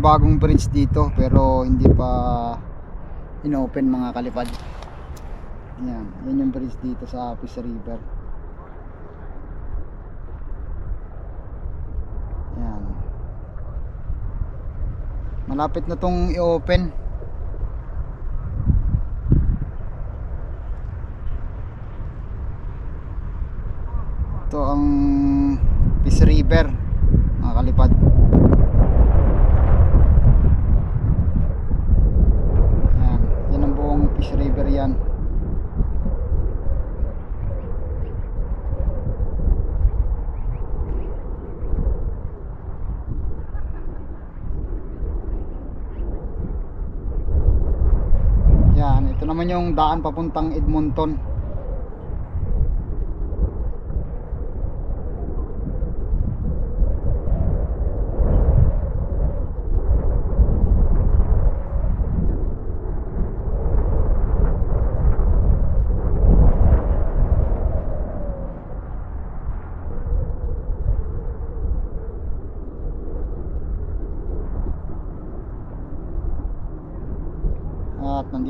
bagong bridge dito pero hindi pa inopen mga kalipad. Yan, yan yung bridge dito sa Apis River. Yan. Malapit na tong i-open. Ito ang Peace River, mga kalipad. Yan, yan ang buong Peace River yan. Yan, ito naman yung daan papuntang Edmonton.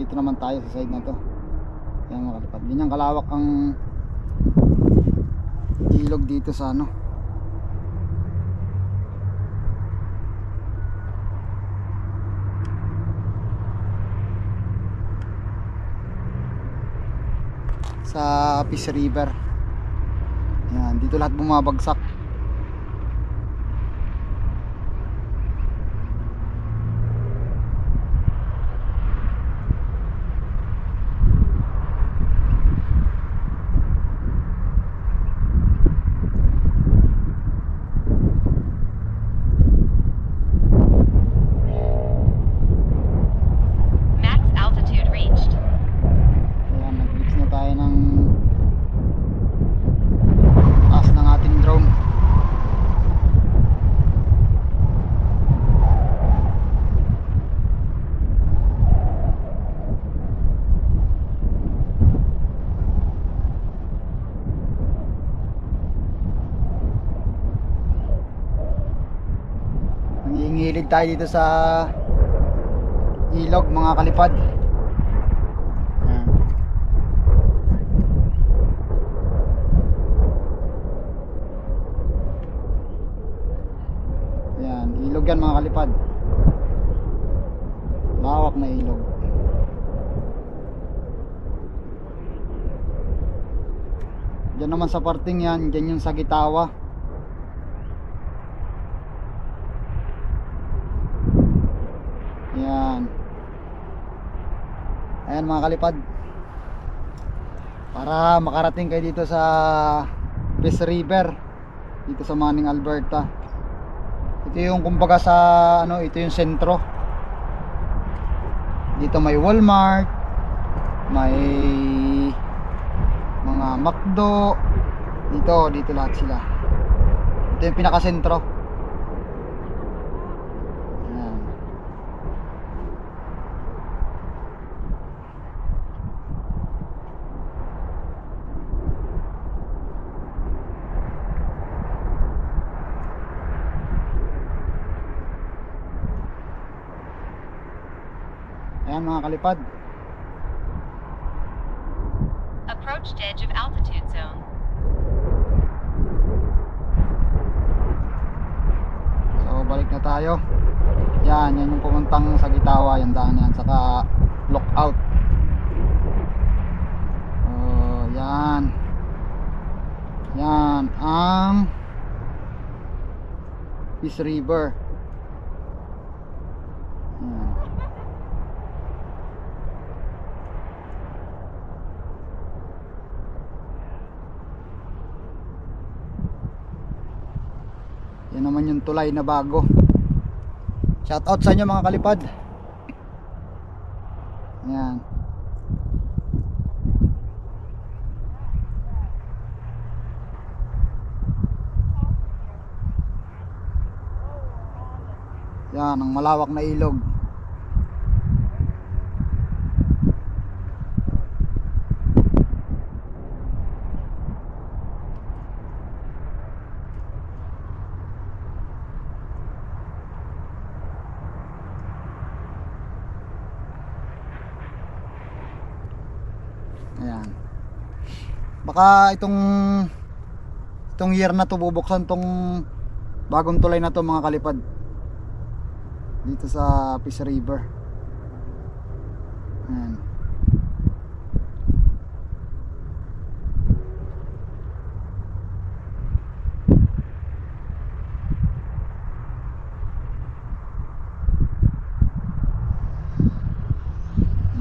Nandito naman tayo sa side na to. Yan mga kalipad. Ganyan kalawak ang ilog dito sa ano. Sa Peace River. Yan, dito lahat bumabagsak. Max altitude reached. Ayan, nag-reach na tayo ng taas ng ating drone. Nangingilig tayo dito sa ilog mga kalipad. Ayan. Yan, ilog yan mga kalipad. Lawak na ilog. Diyan naman sa parting yan, diyan yung sa Gitawa. Yan. Ayan mga kalipad. Para makarating kayo dito sa Peace River dito sa Manning Alberta. Ito yung kumbaga sa ano, ito yung sentro. Dito may Walmart, may mga McDo. Dito, dito lahat sila. Ito yung pinakasentro. Ayan. Ayan mga kalipad. Approached edge of altitude zone. So balik na tayo. Yan, yan yung pumuntang sa Gitawa, yung daan yan, saka lookout. Oh, yan. Yan ang Peace River. Yan. Yan naman yung tulay na bago. Shout out sa inyo mga kalipad. Yan. Yan, ang malawak na ilog. Ayan. Baka itong itong year na to bubuksan tong bagong tulay na to mga kalipad. Dito sa Peace River. Ayan.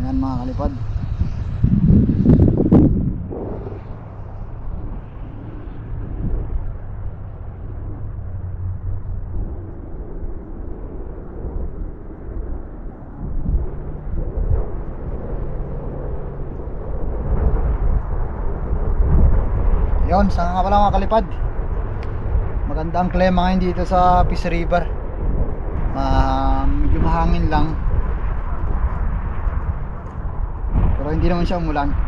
Ayan mga kalipad. Yun, saan nga pala mga kalipad? Maganda ang klima ngayon dito sa Peace River. Ah, medyo mahangin lang. Pero hindi naman siya umulan.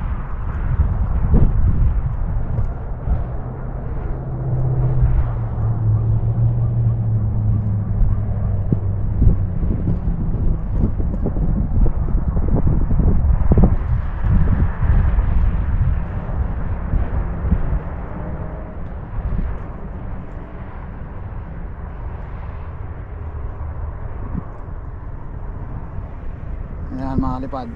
Kalipad.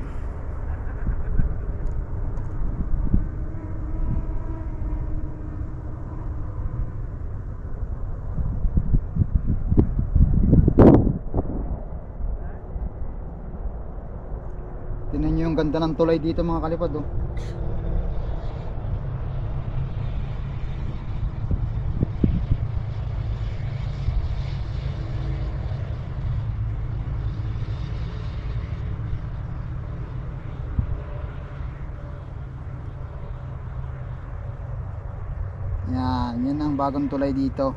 Tingnan nyo yung ganda ng tulay dito mga kalipad oh. Yan, ang bagong tulay dito.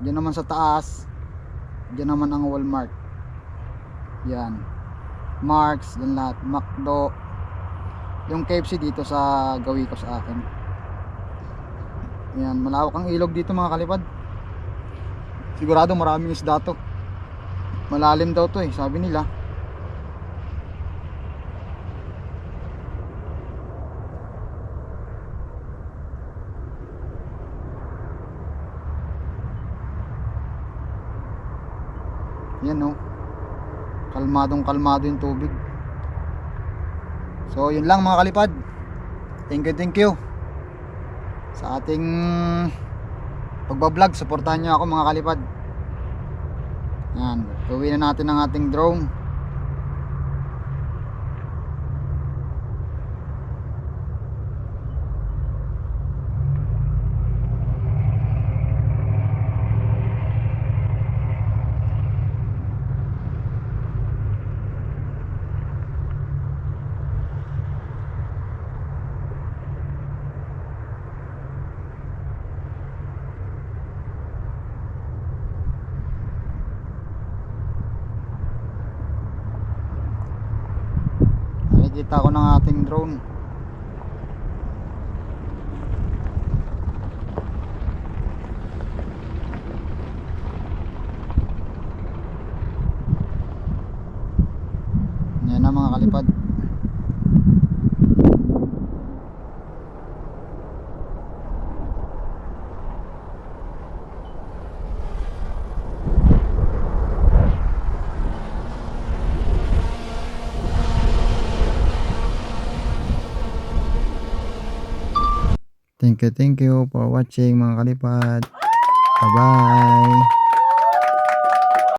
Diyan naman sa taas, diyan naman ang Walmart. Yan. Marks, yan lahat. McDo. Yung KFC dito sa gawi ko sa akin. Yan, malawak ang ilog dito mga kalipad. Sigurado maraming isda to. Malalim daw to eh, sabi nila. Yan no. Kalmadong kalmado yung tubig. So yun lang mga kalipad. Thank you, thank you. Sa ating pagbablog, supportahan nyo ako mga kalipad. Yan, gawin na natin ang ating drone. Nakikita ko ng ating drone. Yan na mga kalipad. Thank you, thank you for watching mga kalipad. Bye-bye.